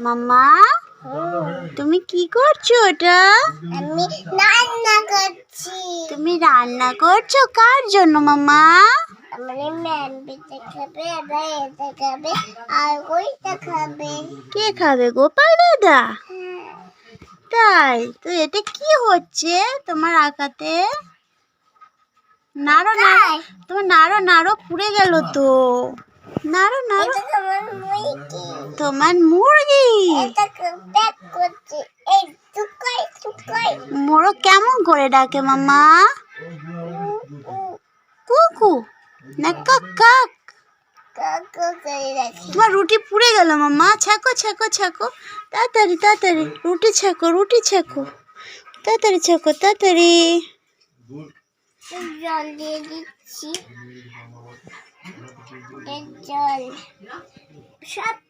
মাম্মা? তুমি কি করছ ওটা আমি রান্না করছি। তুমি রান্না করছ? কার জন্য আমার ম্যাম পিঠে খাবে আবার এটা খাবে আর ওইটা খাবে। কে খাবে গোপাল দাদা? তাই তো এটা কি হচ্ছে তোমার আঁকাতে? নাড়ো নাড়ো। তোমার নাড়ো নাড়ো পুড়ে গেল তো। নাড়ো নাড়ো। তোমার মুরগি? মোরগ কেমন করে ডাকে, মাম্মা? কুকু না কাক কাক। তোমার রুটি পুড়ে গেল মামা ছাকো ছাকো ছাকো। তাড়াতাড়ি তাড়াতাড়ি। রুটি ছাকো রুটি ছাকো। তাড়াতাড়ি ছাকো, তাড়াতাড়ি। জল দিয়ে দিচ্ছি। জল। লুচিতে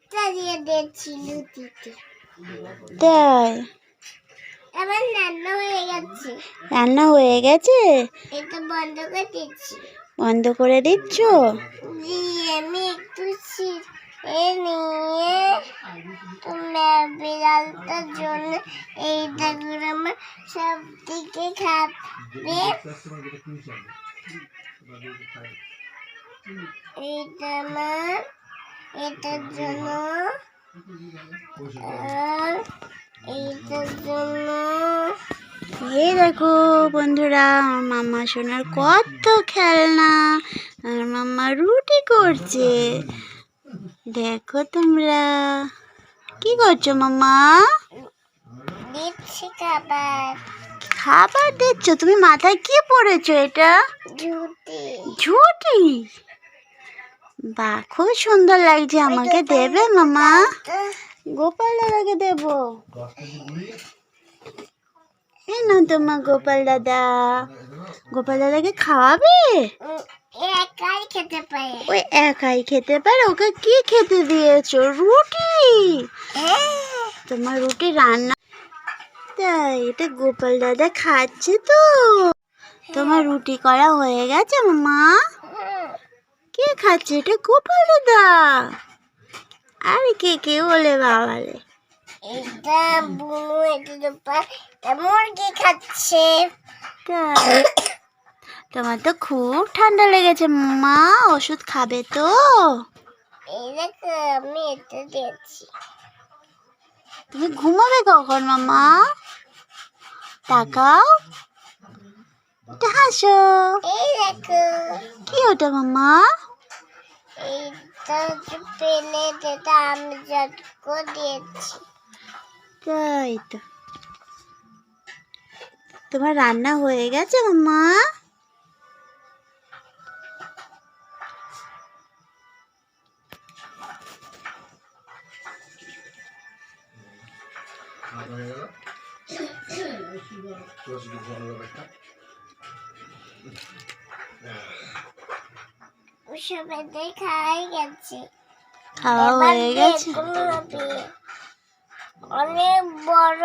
তাই? এবার রান্না হয়ে গেছে। রান্না হয়ে গেছে? এটা বন্ধ করে দিচ্ছি। বন্ধ করে দিচ্ছ? আমি একটু এ নিয়ে তোমার বিড়ালটার জন্য এইটা করে আমার সব দিকে খাবে। এইটা আমার এটার জন্য এইটার জন্য এই দেখো বন্ধুরা আমার মাম্মা সোনার কত খেলনা আর মাম্মা রুটি করছে। দেখো তোমরা কি করছ মাম্মা? দিচ্ছি খাবার। খাবার দিচ্ছ? তুমি মাথায় কি পরেছো এটা? ঝুটি। ঝুটি? বাহ খুব সুন্দর লাগছে আমাকে দেবে মামা? গোপাল দাদাকে দেব। এই না তোমার গোপাল দাদা গোপাল দাদাকে খাওয়াবে? একাই খেতে পারে। ওই একাই খেতে পারে? ওকে কি খেতে দিয়েছ? রুটি? তোমার রুটি রান্না। তাই এটা গোপাল দাদা খাচ্ছে তো। তোমার রুটি করা হয়ে গেছে মামা? কে খাচ্ছে এটা গোপাল দাদা আর কে কে বলে বাবালে এটা বুনু এটা দুপার মুরগি খাচ্ছে। তোমার তো খুব ঠান্ডা লেগেছে মা ওষুধ খাবে তো। এই দেখো আমি এটা দিয়েছি। তুমি ঘুমাবে কখন মামা? তাকাও। হাসো। এই দেখো। কি ওটা মামা? এইটা পেলে যেটা আমি যতটুকু দিয়েছি তাই তো তোমার রান্না হয়ে গেছে মামা সবাই খাই গেছে। খাওয়া হয়ে গেছে? অনেক বড়।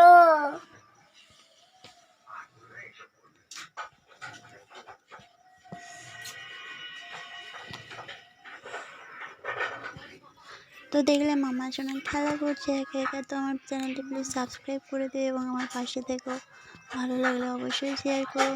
তো দেখলে মামার জন্য খেলা করছে একে একে তো আমার চ্যানেলটি প্লিজ সাবস্ক্রাইব করে দিও এবং আমার পাশে থেকো। ভালো লাগলে অবশ্যই শেয়ার করো।